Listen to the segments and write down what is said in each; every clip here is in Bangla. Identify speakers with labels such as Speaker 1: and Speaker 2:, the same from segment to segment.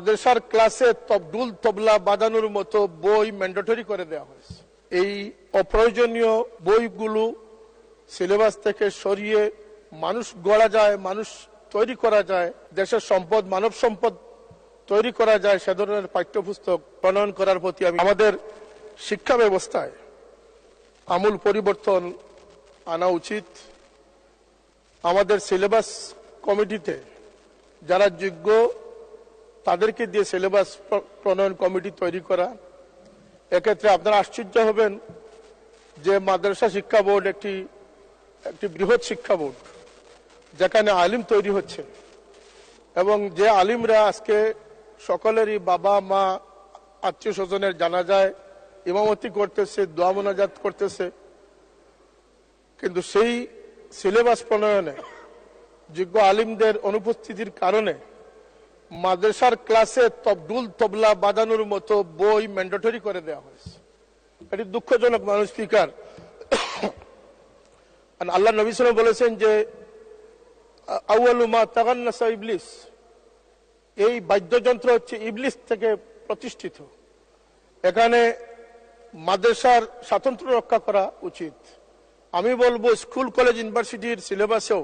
Speaker 1: মাদ্রাসার ক্লাসে তবদুল তবলা বাজানোর মতো বই ম্যান্ডেটরি করে দেওয়া হয়েছে। এই অপ্রয়োজনীয় বইগুলো সিলেবাস থেকে সরিয়ে মানুষ গড়া যায়, মানুষ তৈরি করা যায়, দেশের সম্পদ, মানব সম্পদ তৈরি করা যায়, সে ধরনের পাঠ্যপুস্তক প্রণয়ন করার প্রতি আমি আমাদের শিক্ষা ব্যবস্থায় আমূল পরিবর্তন আনা উচিত। আমাদের সিলেবাস কমিটিতে যারা যোগ্য তাদেরকে দিয়ে সিলেবাস প্রণয়ন কমিটি তৈরি করা। এক্ষেত্রে আপনারা আশ্চর্য হবেন যে মাদ্রাসা শিক্ষা বোর্ড একটি একটি বৃহৎ শিক্ষা বোর্ড, যেখানে আলিম তৈরি হচ্ছে। এবং যে আলিমরা আজকে সকলেরই বাবা, মা, আত্মীয় স্বজনের জানা যায় ইমামতি করতেছে, দোয়া মোনাজাত করতেছে, কিন্তু সেই সিলেবাস প্রণয়নে যোগ্য আলিমদের অনুপস্থিতির কারণে মাদ্রাসার ক্লাসে তবদুল তবলা বাজানোর মতো বই ম্যান্ডেটরি করে দেওয়া হয়েছে। এটি দুঃখজনক, মানুষ স্পিকার আল্লাহ নবী সাল্লাম বলেছেন যে আউয়ালুমা তাগান্নাসা ইবলিস। এই বাদ্যযন্ত্র হচ্ছে ইবলিস থেকে প্রতিষ্ঠিত। এখানে মাদ্রাসার স্বাতন্ত্র্য রক্ষা করা উচিত। আমি বলব, স্কুল, কলেজ, ইউনিভার্সিটির সিলেবাসেও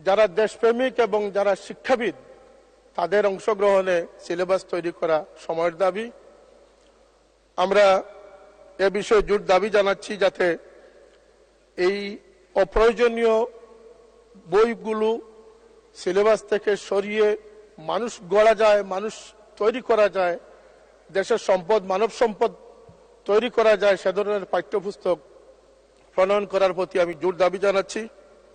Speaker 1: যারা দেশপ্রেমিক এবং যারা শিক্ষাবিদ তাদের অংশগ্রহণে সিলেবাস তৈরি করা সময়ের দাবি। আমরা এ বিষয়ে জোর দাবি জানাচ্ছি যাতে এই অপ্রয়োজনীয় বইগুলো সিলেবাস থেকে সরিয়ে মানুষ গড়া যায়, মানুষ তৈরি করা যায়, দেশের সম্পদ, মানব সম্পদ তৈরি করা যায়, সে ধরনের পাঠ্যপুস্তক প্রণয়ন করার প্রতি আমি জোর দাবি জানাচ্ছি।